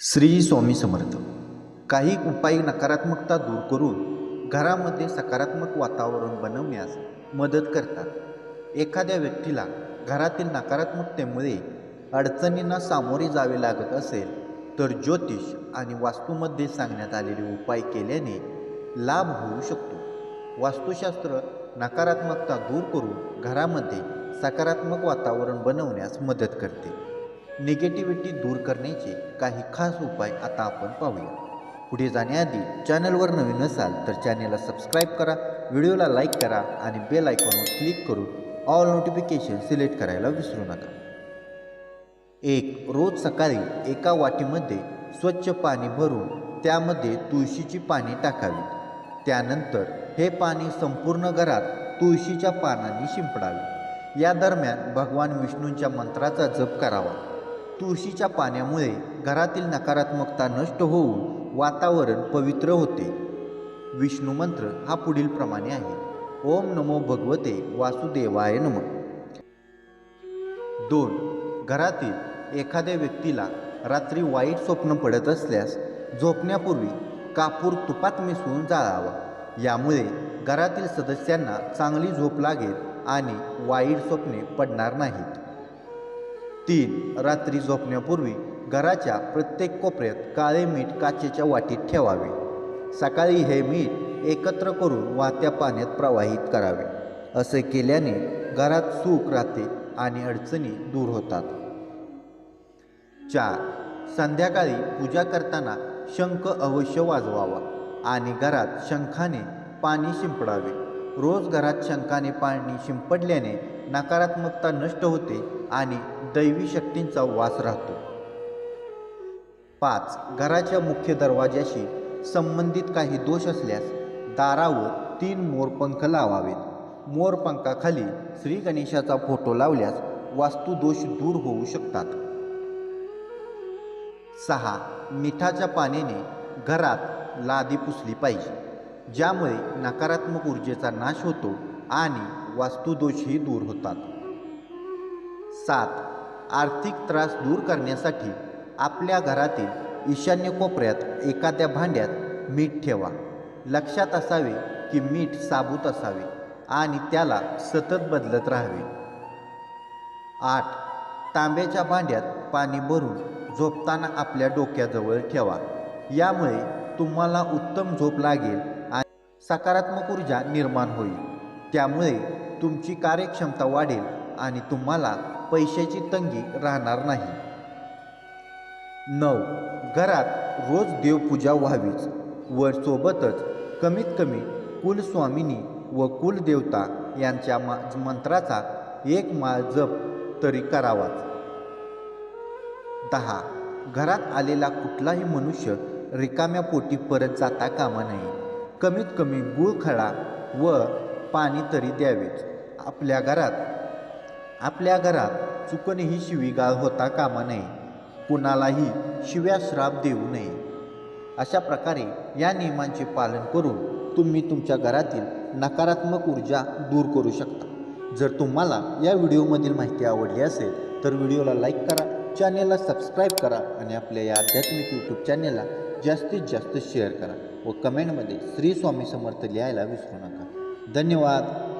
श्री स्वामी समर्थ काही उपाय नकारात्मकता दूर करून घरामध्ये सकारात्मक वातावरण बनवण्यास मदत करतात. एखाद्या व्यक्तीला घरातील नकारात्मकतेमुळे अडचणींना सामोरे जावे लागत असेल तर ज्योतिष आणि वास्तूमध्ये सांगण्यात आलेले उपाय केल्याने लाभ होऊ शकतो. वास्तुशास्त्र नकारात्मकता दूर करून घरामध्ये सकारात्मक वातावरण बनवण्यास मदत करते. निगेटिव्हिटी दूर करण्याचे काही खास उपाय आता आपण पाहूया. पुढे जाण्याआधी चॅनलवर नवीन असाल तर चॅनेलला सबस्क्राईब करा व्हिडिओला लाईक करा आणि बेल आयकॉनवर क्लिक करून ऑल नोटिफिकेशन सिलेक्ट करायला विसरू नका. एक रोज सकाळी एका वाटीमध्ये स्वच्छ पाणी भरून त्यामध्ये तुळशीची पाने टाकावी. त्यानंतर हे पाणी संपूर्ण घरात तुळशीच्या पानांनी शिंपडावे. या दरम्यान भगवान विष्णूंच्या मंत्राचा जप करावा. तुळशीच्या पाण्यामुळे घरातील नकारात्मकता नष्ट होऊन वातावरण पवित्र होते. विष्णू मंत्र हा पुढील प्रमाणे आहे. ओम नमो भगवते वासुदेवाय नम. दोन. घरातील एखाद्या व्यक्तीला रात्री वाईट स्वप्न पडत असल्यास झोपण्यापूर्वी कापूर तुपात मिसळून जाळावा. यामुळे घरातील सदस्यांना चांगली झोप लागेल आणि वाईट स्वप्ने पडणार नाहीत. तीन रात्री झोपण्यापूर्वी घराच्या प्रत्येक कोपऱ्यात काळे मीठ काचेच्या वाटीत ठेवावे. सकाळी हे मीठ एकत्र करून वाहत्या पाण्यात प्रवाहित करावे. असे केल्याने घरात सुख राहते आणि अडचणी दूर होतात. चार संध्याकाळी पूजा करताना शंख अवश्य वाजवावा आणि घरात शंखाने पाणी शिंपडावे. रोज घरात शंखाने पाणी शिंपडल्याने नकारात्मकता नष्ट होते आणि दैवी शक्तींचा वास राहतो. पाच घराच्या मुख्य दरवाज्याशी संबंधित काही दोष असल्यास दारावर तीन मोरपंख लावावेत. मोरपंखाखाली श्री गणेशाचा फोटो लावल्यास वास्तुदोष दूर होऊ शकतात. सहा मिठाच्या पाण्याने घरात लादी पुसली पाहिजे. ज्यामुळे नकारात्मक ऊर्जेचा नाश होतो आणि वास्तुदोषही दूर होतात. सात आर्थिक त्रास दूर करण्यासाठी आपल्या घरातील ईशान्य कोपऱ्यात एखाद्या भांड्यात मीठ ठेवा. लक्षात असावे की मीठ साबूत असावे आणि त्याला सतत बदलत राहावे. आठ तांब्याच्या भांड्यात पाणी भरून झोपताना आपल्या डोक्याजवळ ठेवा. यामुळे तुम्हाला उत्तम झोप लागेल सकारात्मक ऊर्जा निर्माण होईल. त्यामुळे तुमची कार्यक्षमता वाढेल आणि तुम्हाला पैशाची तंगी राहणार नाही. नऊ. घरात रोज देवपूजा व्हावीच. व सोबतच कमीत कमी कुलस्वामिनी व कुलदेवता यांच्या मा मंत्राचा एक माळ जप तरी करावाच. दहा. घरात आलेला कुठलाही मनुष्य रिकाम्या पोटी परत जाता कामा नये. कमीत कमी गुळखडा व पाणी तरी द्यावेच आपल्या घरात आपल्या घरात चुकूनही शिवीगाळ होता कामा नये. कुणालाही शिव्या श्राप देऊ नये. अशा प्रकारे या नियमांचे पालन करून तुम्ही तुमच्या घरातील नकारात्मक ऊर्जा दूर करू शकता. जर तुम्हाला या व्हिडिओमधील माहिती आवडली असेल तर व्हिडिओला लाईक करा चॅनेलला सबस्क्राईब करा आणि आपल्या या आध्यात्मिक यूट्यूब चॅनेलला जास्तीत जास्त शेअर करा. व कमेंटमध्ये श्री स्वामी समर्थ लिहायला विसरू नका. धन्यवाद.